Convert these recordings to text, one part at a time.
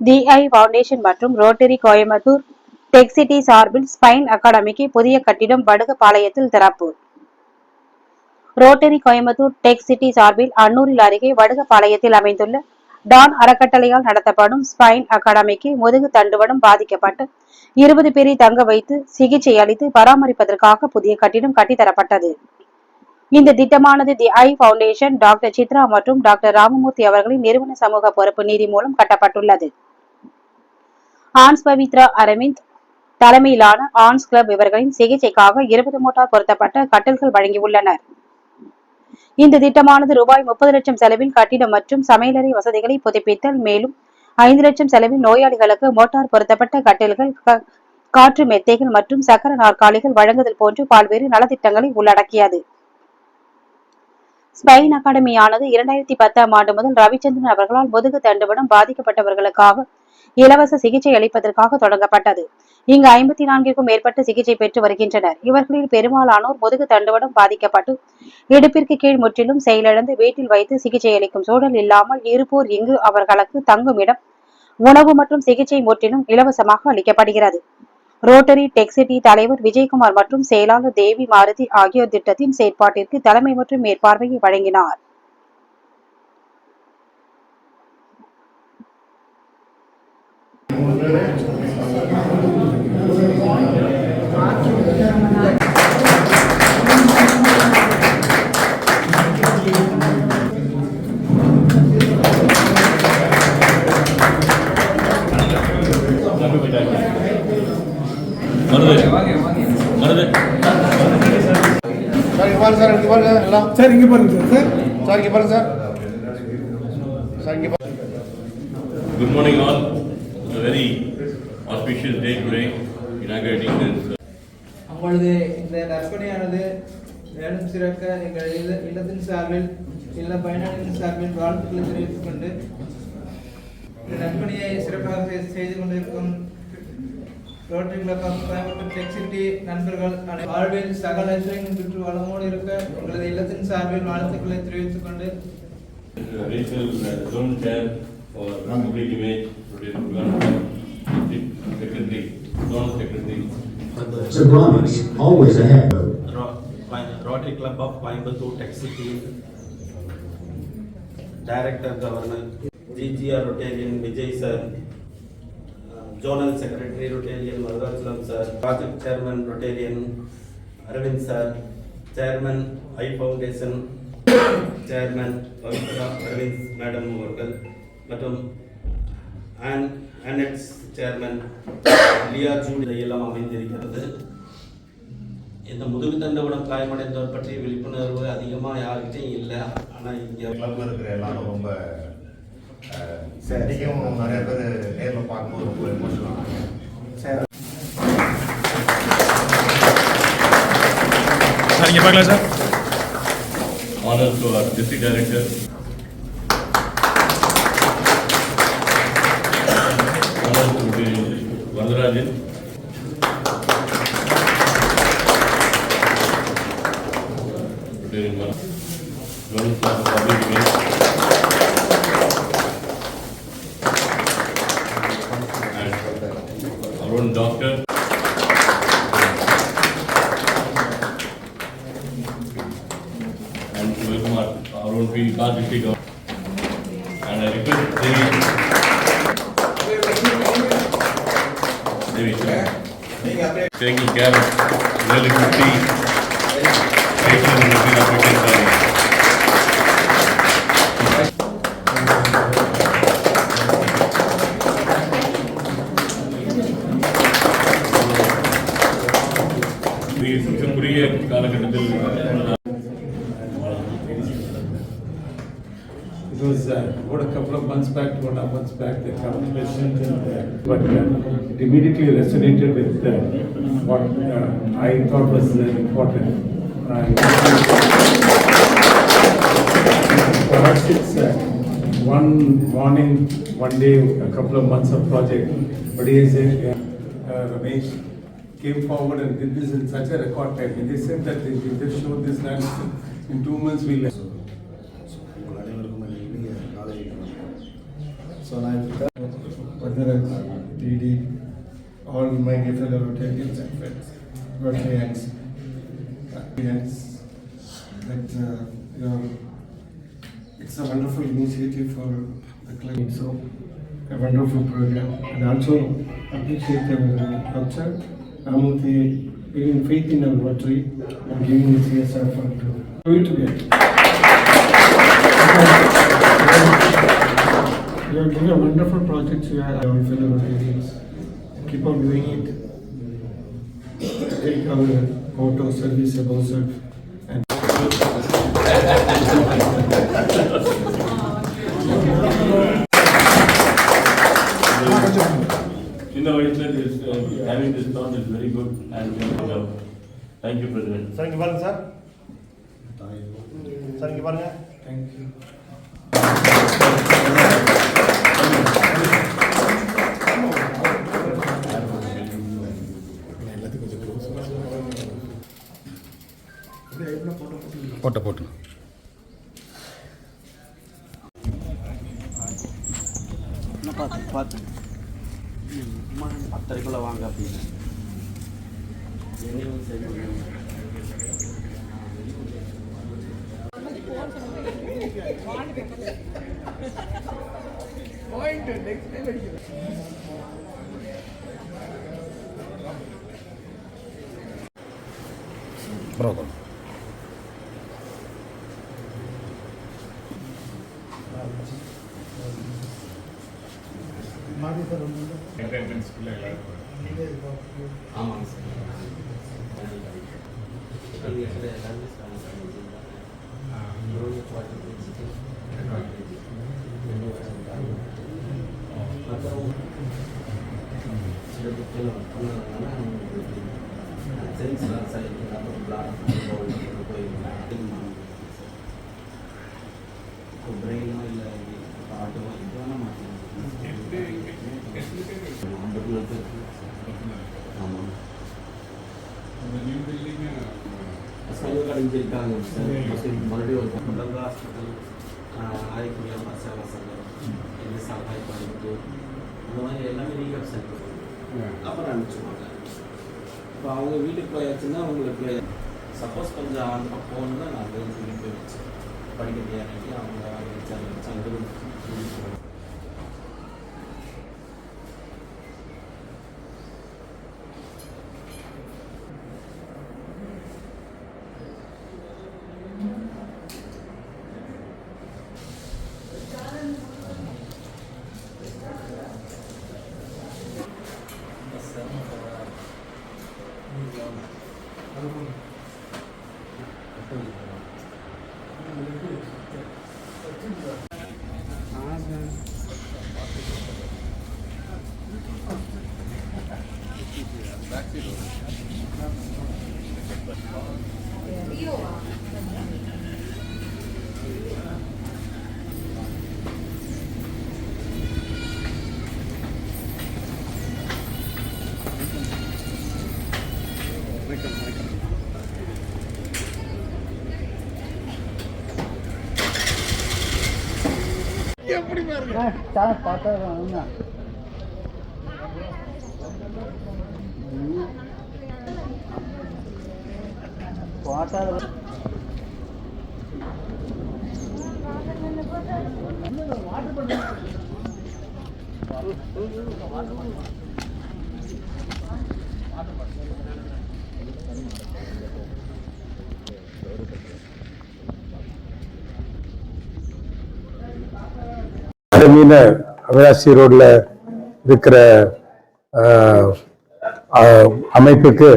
DI foundation மற்றும் rotary Coimbatore Tex City சார்பில் spine அகாடமிக்கு புதிய கட்டிடம் வடுகபாளையத்தில் திறப்பு. ரோட்டரி கோயம்புத்தூர் டெக் சிட்டி சார்பில் அன்னூரில் அருகே வடுகபாளையத்தில் அமைந்துள்ள டான் அறக்கட்டளையால் நடத்தப்படும் ஸ்பைன் அகாடமிக்கு முதுகு தண்டுவடம் பாதிக்கப்பட்டு இருபது பேரை தங்க வைத்து சிகிச்சை அளித்து பராமரிப்பதற்காக புதிய கட்டிடம் கட்டித்தரப்பட்டது. இந்த திட்டமானது the eye foundation doctor Chitra மற்றும் டாக்டர் ராமமூர்த்தி அவர்களின் நிறுவன சமூக பொறுப்பு நிதி மூலம் கட்டப்பட்டுள்ளது. ஹான்ஸ் பவித்ரா அரவிந்த் தலைமையிலான ஆன்ஸ் கிளப் இவர்களின் சிகிச்சைக்காக இருபது மோட்டார் பொருத்தப்பட்ட கட்டில்கள் வழங்கியுள்ளனர். இந்த திட்டமானது ரூபாய் முப்பது லட்சம் செலவில் கட்டிடம் மற்றும் சமையலறை வசதிகளை புதுப்பித்தல் மேலும் ஐந்து லட்சம் செலவில் நோயாளிகளுக்கு மோட்டார் பொருத்தப்பட்ட கட்டில்கள் காற்று மெத்தைகள் மற்றும் சக்கர நாற்காலிகள் வழங்குதல் போன்று பல்வேறு நலத்திட்டங்களை உள்ளடக்கியது. ஸ்பெயின் அகாடமியானது இரண்டாயிரத்தி பத்தாம் ஆண்டு முதல் ரவிச்சந்திரன் அவர்களால் முதுகு தண்டுவடம் பாதிக்கப்பட்டவர்களுக்காக இலவச சிகிச்சை அளிப்பதற்காக தொடங்கப்பட்டது. இங்கு ஐம்பத்தி நான்கிற்கும் மேற்பட்ட சிகிச்சை பெற்று வருகின்றனர். இவர்களில் பெரும்பாலானோர் முதுகு தண்டுவடம் பாதிக்கப்பட்டு இடுப்பிற்கு கீழ் முற்றிலும் செயலிழந்து வீட்டில் வைத்து சிகிச்சை அளிக்கும் சூழல் இல்லாமல் இருப்போர் இங்கு அவர்களுக்கு தங்கும் இடம் உணவு மற்றும் சிகிச்சை முற்றிலும் இலவசமாக அளிக்கப்படுகிறது. ரோட்டரி டெக்சிட்டி தலைவர் விஜயகுமார் மற்றும் செயலாளர் தேவி மாருதி ஆகியோர் திட்டத்தின் செயற்பாட்டிற்கு தலைமை மற்றும் மேற்பார்வையை வழங்கினார் வருது வருது சார் இங்கே பாருங்க சார். இங்கே பாருங்க எல்லாம் சார் இங்கே பாருங்க சார் சார். சார் இங்கே பாருங்க சார். சார் இங்கே பாருங்க. Good morning all. It's a very auspicious day today, inaugurating this. அப்பொழுது இந்த நற்பணியானது மேலும் சிறக்க எங்கள் இல்ல இல்லத்தின் சார்பில் இல்ல பயனாளிகளின் சார்பில் வாழ்த்துக்களை தெரிவித்துக் கொண்டு இந்த நற்பணியை சிறப்பாக செய்- செய்து கொண்டிருக்கும் Rotary club of Coimbatore tech city நண்பர்கள் வாழ்வில் சகல ஐஸ்வர்யங்களும் பெற்று வளமோடு இருக்க எங்களது இல்லத்தின் சார்பில் வாழ்த்துக்களை தெரிவித்துக் கொண்டு और public image secretary joint secretary So Ram is always ahead. Rotary Club of Coimbatore Taxi Team, Director Governor, GGR Rotarian Vijay Sir, Zonal Secretary Rotarian Madhuvachalam Sir, Project Chairman Rotarian Arvind Sir, Chairman I Foundation, Chairman Pavitra Arvind Madam Morgan, மற்றும் and annex Chairman Leah Jude எல்லாம் அமைந்திருக்கிறது. இந்த முதுகு தண்டுவடம் காயமடைந்தவர் பற்றி விழிப்புணர்வு அதிகமாக யாருக்கிட்டையும் இல்லை. ஆனால் இங்கே கிளப்ல இருக்கிற எல்லாரும் ரொம்ப இன்னைக்கும் நிறைய பேர் நேரில் பார்க்கும்போது ரொம்ப எமோஷனல் சார். இங்கே பார்க்கலாம் சார்? our district director. ఉన్నటువంటి వందరాజన్ గౌరవ public Devi, sir. Taking care of nearly fifty Asian and Latin African families. இது கொஞ்சம் குறுகிய காலகட்டத்தில் It was uh, about a couple of months back, one and a half months back, the calculation, and, uh, but uh, it immediately resonated with uh, what uh, I thought was uh, important. Uh, perhaps it's uh, one morning, one day, a couple of months of project, but he uh, Ramesh came forward and did this in such a record time. And they said that if they showed this land in two months, we'll. So, so, TD, all my fellow Rotarians and friends, Rotarians, Rotarians, that uh, you know, it's a wonderful initiative for the club. So, a wonderful program. And also appreciate the uh, culture. I'm the giving faith in our Rotary and giving the CSR fund to do it together. You are doing a wonderful project, you have our fellow Rotarians. Keep on doing it. Take our auto service above self and சின்ன வயசுல this, uh, having this thought is very good and uh, thank you, President. Sir இங்கே பாருங்க sir sir இங்கே பாருங்க thank பார்த்து பார்த்து பத்தரைக்குள்ளே வாங்க அப்படின்னு என்னையும் சரி பரவாயில்ல ஆமாங்க சார் அது actually எல்லாமே ஸ்டார்ட் பண்ணிருக்கீங்க. ரோடு பாட்டு பேசிட்டு, அப்புறம் சில புக்கில் பண்ணதுனால சென்ஸ்லாம் சரி அப்புறம் பிளாக் போய் பிரெயினோ இல்லை ஆட்டோ இது வேணால் மாற்றி ஆமாம் ஸ்கூல் கடைஞ்சிருக்காங்க சார் மறுபடியும் ஒரு முதல்ல ஹாஸ்பிட்டல் ஆய்க்குடியா சேவா சங்கம் இது சகாய் பண்ணிட்டு இந்த மாதிரி எல்லாமே ரீகப் சென்டர் அப்புறம் அனுப்பிச்சுவாங்க இப்போ அவங்க வீட்டுக்கு போயாச்சுன்னா அவங்களுக்கு சப்போஸ் கொஞ்சம் அந்த பக்கம் போகணுன்னா நான் வந்து வீட்டுக்கு போய் வச்சு படிக்க முடியாது அவங்க வச்சாங்க எப்படி பாருங்க? பார்த்தா வச்சாங்க மீன அவினாசி ரோட்ல இருக்கிற ஆஹ், அமைப்புக்கு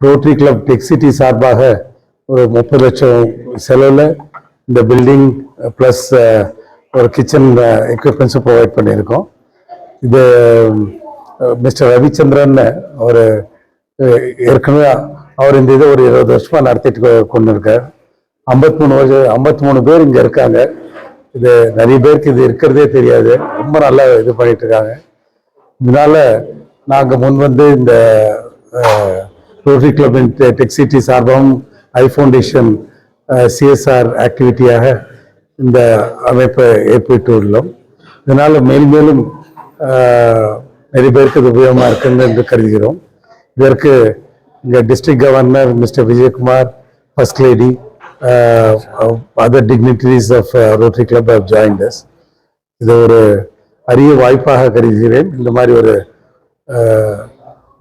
ரோட்டரி கிளப் டெக்சிட்டி சார்பாக ஒரு முப்பது லட்சம் செலவில் இந்த பில்டிங் ப்ளஸ் ஒரு கிச்சன் எக்யூப்மெண்ட்ஸும் ப்ரொவைட் பண்ணியிருக்கோம். இது மிஸ்டர் ரவிச்சந்திரன் அவர் ஏற்கனவே அவர் இந்த இதை ஒரு இருபது வருஷமாக நடத்திட்டு கொண்டு இருக்கார் ஐம்பத்தி மூணு வருஷம் ஐம்பத்தி மூணு பேர் இங்கே இருக்காங்க. இது நிறைய பேருக்கு இது இருக்கிறதே தெரியாது. ரொம்ப நல்லா இது பண்ணிட்டு இருக்காங்க. இதனால நாங்கள் முன் வந்து இந்த ரோட்டரி கிளப் டெக்ஸிட்டி சார்பாகவும் ஐ ஃபவுண்டேஷன் சிஎஸ்ஆர் ஆக்டிவிட்டியாக இந்த அமைப்பை ஏற்பட்டு உள்ளோம் இதனால் மேலும் மேலும் நிறைய பேருக்கு இது உபயோகமாக இருக்குன்னு என்று கருதுகிறோம். இதற்கு இங்கே district governor mister Vijayakumar first lady other dignitaries of Rotary club of joints இது ஒரு அரிய வாய்ப்பாக கருதுகிறேன். இந்த மாதிரி ஒரு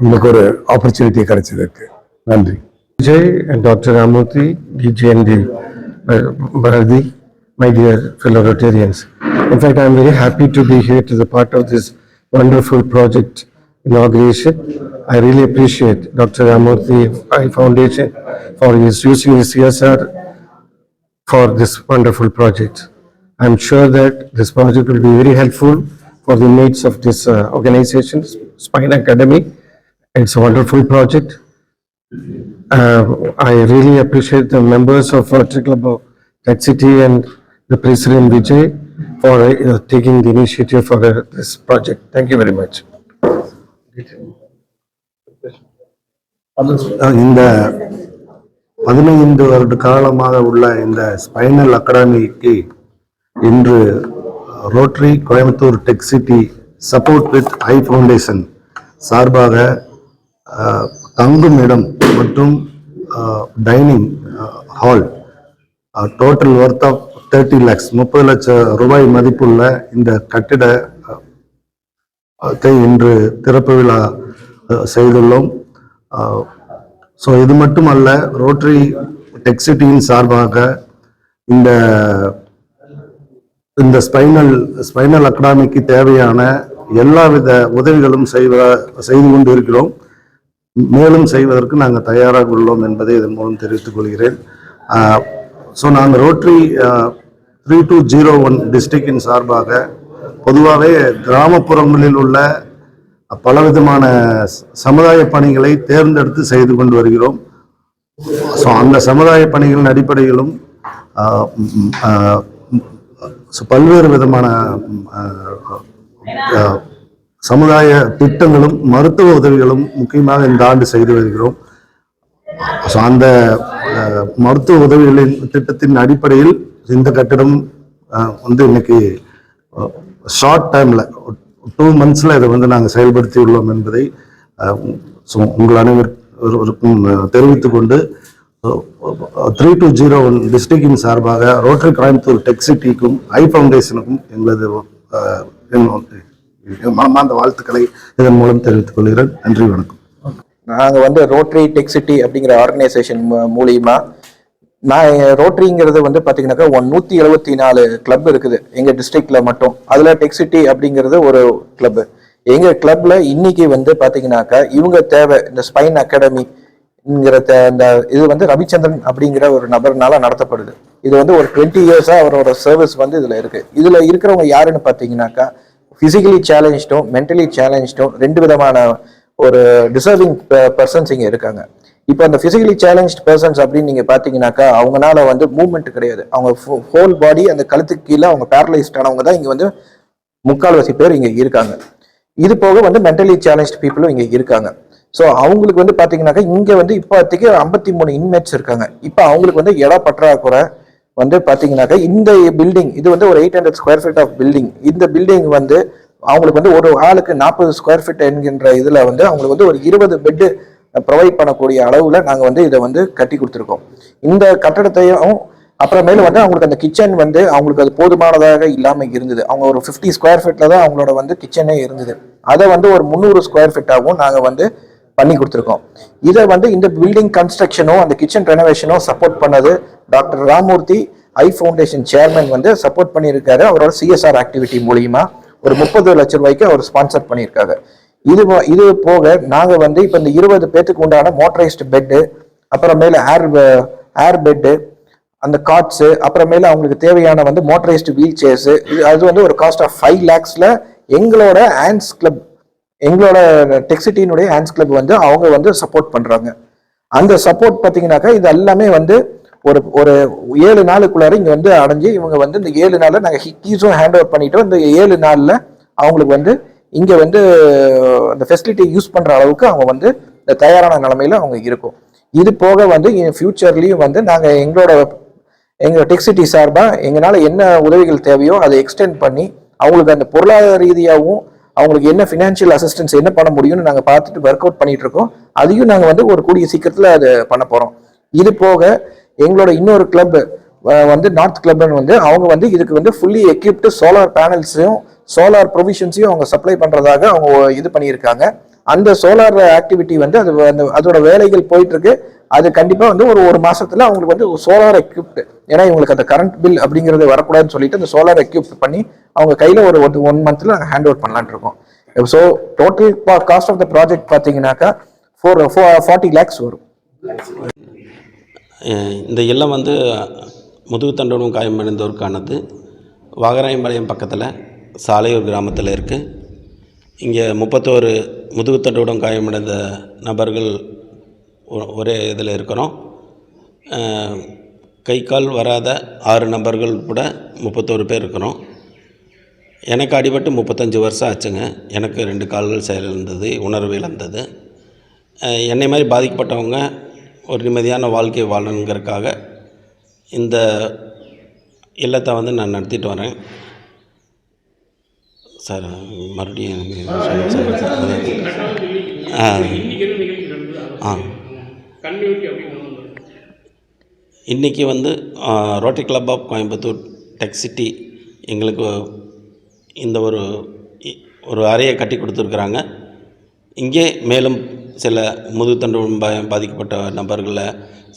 உங்களுக்கு ஒரு ஆப்பர்ச்சுனிட்டி கிடைச்சதற்கு. நன்றி. Vijay and Dr. Ramurthy, the uh, Bharati, my dear fellow Rotarians. In fact, I am very happy to be here to the part of this wonderful project inauguration. I really appreciate Dr. Ramurthy Foundation for his using his CSR for this wonderful project. I am sure that this project will be very helpful for the needs of this uh, organization, Spine Academy. It's a wonderful project. Uh, I really appreciate the members of Rotary Club of Tech City and the President Vijay for uh, taking the initiative for uh, this project. Thank you very much. இந்த பதினைந்து வருட காலமாக உள்ள இந்த spinal அகாடமிக்கு இன்று Rotary Coimbatore tech city support with eye foundation சார்பாக தங்கும் இடம் மற்றும் dining hall total worth of thirty lakhs முப்பது லட்சம் ரூபாய் மதிப்புள்ள இந்த கட்டிடத்தை இன்று திறப்பு விழா செய்துள்ளோம். ஸோ இது மட்டுமல்ல ரோட்டரி டெக்ஸிட்டியின் சார்பாக இந்த இந்த ஸ்பைனல் ஸ்பைனல் அகாடமிக்கு தேவையான எல்லாவித உதவிகளும் செய்வ செய்து கொண்டு இருக்கிறோம் மேலும் செய்வதற்கு நாங்கள் தயாராக உள்ளோம் என்பதை இதன் மூலம் தெரிவித்துக் கொள்கிறேன் ஸோ நாங்கள் Rotary three two zero one டிஸ்ட்ரிக்டின் சார்பாக பொதுவாகவே கிராமப்புறங்களில் உள்ள பலவிதமான சமுதாய பணிகளை தேர்ந்தெடுத்து செய்து கொண்டு வருகிறோம் ஸோ அந்த சமுதாய பணிகளின் அடிப்படையிலும் பல்வேறு விதமான சமுதாய திட்டங்களும் மருத்துவ உதவிகளும் முக்கியமாக இந்த ஆண்டு செய்து வருகிறோம். ஸோ அந்த மருத்துவ உதவிகளின் திட்டத்தின் அடிப்படையில் இந்த கட்டிடம் வந்து இன்னைக்கு ஷார்ட் டைமில் டூ மந்த்ஸில் இதை வந்து நாங்கள் செயல்படுத்தி உள்ளோம் என்பதை ஸோ உங்கள் அனைவருக்கும் தெரிவித்துக் கொண்டு த்ரீ டூ ஜீரோ ஒன் டிஸ்ட்ரிக்டின் சார்பாக ரோட்டரி கோயம்புத்தூர் டெக் சிட்டிக்கும் ஐ ஃபவுண்டேஷனுக்கும் எங்களது மனமார்ந்த வாழ்த்துக்களை இதன் மூலம் தெரிவித்துக் கொள்கிறேன். நன்றி வணக்கம். நாங்கள் வந்து ரோட்டரி டெக் சிட்டி அப்படிங்கிற ஆர்கனைசேஷன் மூலியமா நான் ரோட்டரிங்கிறது வந்து பார்த்தீங்கன்னாக்கா ஒன் நூற்றி எழுபத்தி நாலு கிளப் இருக்குது. எங்கள் டிஸ்ட்ரிக்டில் மட்டும். அதில் டெக் சிட்டி அப்படிங்கிறது ஒரு கிளப்பு எங்கள் கிளப்பில் இன்னைக்கு வந்து பார்த்தீங்கன்னாக்கா இவங்க தேவை இந்த ஸ்பைன் அகாடமிங்கிற தே இந்த இது வந்து ரவிச்சந்திரன் அப்படிங்கிற ஒரு நபர்னால நடத்தப்படுது. இது வந்து ஒரு டுவெண்ட்டி இயர்ஸாக அவரோட சர்வீஸ் வந்து இதில் இருக்குது இதில் இருக்கிறவங்க யாருன்னு பார்த்தீங்கன்னாக்கா ஃபிசிக்கலி சேலஞ்சும் மென்டலி சேலஞ்சும் ரெண்டு விதமான ஒரு டிசர்விங் பர்சன்ஸ் இங்கே இருக்காங்க. இப்போ அந்த ஃபிசிக்கலி சேலஞ்ச் பர்சன்ஸ் அப்படின்னு நீங்கள் பார்த்தீங்கன்னாக்கா அவங்களால வந்து மூவ்மெண்ட் கிடையாது. அவங்க ஹோல் பாடி அந்த கழுத்துக்கு கீழே அவங்க பேரலைஸ்டானவங்க தான் இங்கே வந்து முக்கால்வாசி பேர் இங்கே இருக்காங்க. இது போக வந்து மென்டலி சேலஞ்ச் பீப்புளும் இங்கே இருக்காங்க. ஸோ அவங்களுக்கு வந்து பார்த்தீங்கன்னாக்கா இங்கே வந்து இப்போதைக்கு ஐம்பத்தி மூணு இன்மேட்ஸ் இருக்காங்க. இப்போ அவங்களுக்கு வந்து இட பற்றாக்குறை வந்து பாத்தீங்கன்னாக்கா இந்த பில்டிங் இது வந்து ஒரு eight hundred square feet of building இந்த பில்டிங் வந்து அவங்களுக்கு வந்து ஒரு ஆளுக்கு நாற்பது ஸ்கொயர் ஃபீட் என்கின்ற இதில் வந்து அவங்களுக்கு வந்து ஒரு இருபது பெட்டு ப்ரொவைட் பண்ணக்கூடிய அளவில் நாங்கள் வந்து இதை வந்து கட்டி கொடுத்துருக்கோம். இந்த கட்டடத்தையும் அப்புறமேல வந்து அவங்களுக்கு அந்த கிச்சன் வந்து அவங்களுக்கு அது போதுமானதாக இல்லாமல் இருந்தது. அவங்க ஒரு 50 ஸ்கொயர் ஃபீட்டில் தான் அவங்களோட வந்து கிச்சனே இருந்தது. அதை வந்து ஒரு முந்நூறு ஸ்கொயர் ஃபீட்டாகவும் நாங்கள் வந்து பண்ணி கொடுத்துருக்கோம். இதை வந்து இந்த பில்டிங் கன்ஸ்ட்ரக்ஷனும் அந்த கிச்சன் ரெனோவேஷனும் சப்போர்ட் பண்ணது doctor Ramurthy eye foundation chairman வந்து சப்போர்ட் பண்ணியிருக்காரு. அவரோட சிஎஸ்ஆர் ஆக்டிவிட்டி மூலியமா ஒரு முப்பது லட்சம் ரூபாய்க்கு அவர் ஸ்பான்சர் பண்ணியிருக்காங்க இது இது போக நாங்கள் வந்து இப்போ இந்த இருபது பேத்துக்கு உண்டான மோட்டரைஸ்டு பெட்டு அப்புறமேல ஏர் ஏர் பெட்டு அந்த காட்ஸு அப்புறமேல அவங்களுக்கு தேவையான வந்து மோட்டரைஸ்டு வீல் சேர்ஸு இது அது வந்து ஒரு காஸ்ட் ஆஃப் ஃபைவ் லேக்ஸில் எங்களோட ஹேண்ட்ஸ் கிளப் எங்களோட டெக்ஸிட்டியினுடைய ஹேண்ட்ஸ் கிளப் வந்து அவங்க வந்து சப்போர்ட் பண்ணுறாங்க அந்த சப்போர்ட் பார்த்தீங்கன்னாக்கா இது எல்லாமே வந்து ஒரு ஒரு ஏழு நாளுக்குள்ளார இங்கே வந்து அடைஞ்சு இவங்க வந்து இந்த ஏழு நாளில் நாங்கள் ஹிக்கீஸும் ஹேண்ட் ஓவர் பண்ணிட்டோம். இந்த ஏழு நாளில் அவங்களுக்கு வந்து இங்கே வந்து அந்த ஃபெசிலிட்டி யூஸ் பண்ணுற அளவுக்கு அவங்க வந்து இந்த தயாரான நிலமையில் அவங்க இருக்கும். இது போக வந்து ஃபியூச்சர்லயும் வந்து நாங்கள் எங்களோட எங்கள் டெக்ஸிட்டி சார்பாக எங்களால் என்ன உதவிகள் தேவையோ அதை எக்ஸ்டெண்ட் பண்ணி அவங்களுக்கு அந்த பொருளாதார ரீதியாகவும் அவங்களுக்கு என்ன ஃபினான்ஷியல் அசிஸ்டன்ஸ் என்ன பண்ண முடியும்னு நாங்கள் பார்த்துட்டு ஒர்க் அவுட் பண்ணிட்டு இருக்கோம். அதையும் நாங்கள் வந்து ஒரு கூடிய சீக்கிரத்தில் அது பண்ண போகிறோம் இது போக எங்களோட இன்னொரு கிளப் வந்து நார்த் கிளப்னு வந்து அவங்க வந்து இதுக்கு வந்து ஃபுல்லி எக்யூப்டு சோலார் பேனல்ஸையும் சோலார் ப்ரொவிஷன்ஸையும் அவங்க சப்ளை பண்ணுறதாக அவங்க இது பண்ணியிருக்காங்க. அந்த சோலார் ஆக்டிவிட்டி வந்து அது அந்த அதோட வேலைகள் போயிட்டு இருக்கு. அது கண்டிப்பாக வந்து ஒரு ஒரு மாதத்தில் அவங்களுக்கு வந்து சோலார் எக்யூப்டு ஏன்னா இவங்களுக்கு அந்த கரண்ட் பில் அப்படிங்கிறது வரக்கூடாதுன்னு சொல்லிட்டு அந்த சோலார் எக்யூப் பண்ணி அவங்க கையில் ஒரு ஒன் மந்த்தில் நாங்கள் hand over பண்ணலான்ட்ருக்கோம் so total cost of the project பார்த்தீங்கன்னாக்கா ஃபோர் ஃபார்ட்டி லேக்ஸ் வரும். இந்த இல்லம் வந்து முதுகுத்தண்டனும் காயமடைந்தோருக்கானது வாகராயம்பாளையம் பக்கத்தில் சாலையூர் கிராமத்தில் இருக்குது இங்கே முப்பத்தோரு முதுகுத்தண்டோடும் காயமடைந்த நபர்கள் ஒரே இதில் இருக்கிறோம். கை கால் வராத ஆறு நபர்கள் கூட முப்பத்தோரு பேர் இருக்கிறோம். எனக்கு அடிபட்டு முப்பத்தஞ்சு வருஷம் ஆச்சுங்க. எனக்கு ரெண்டு கால்கள் செயலிழந்தது உணர்வு இழந்தது. என்னை மாதிரி பாதிக்கப்பட்டவங்க ஒரு நிம்மதியான வாழ்க்கை வாழணுங்கிறதுக்காக இந்த இல்லத்தை வந்து நான் நடத்திட்டு வரேன். சார் மறுபடியும் எனக்கு சொல்லுங்க இன்றைக்கி வந்து Rotary club of Coimbatore tech city எங்களுக்கு இந்த ஒரு இ- ஒரு அறையை கட்டி கொடுத்துருக்குறாங்க. இங்கே மேலும் சில முதுகுத்தண்டு பாதிக்கப்பட்ட நபர்களை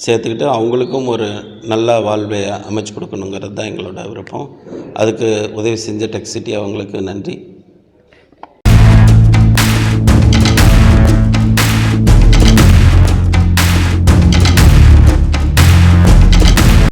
சேர்த்துக்கிட்டு அவங்களுக்கும் ஒரு நல்ல வாழ்வை அமைச்சு கொடுக்கணுங்கிறது தான் எங்களோட விருப்பம். அதுக்கு உதவி செஞ்ச டெக் சிட்டி அவங்களுக்கு நன்றி.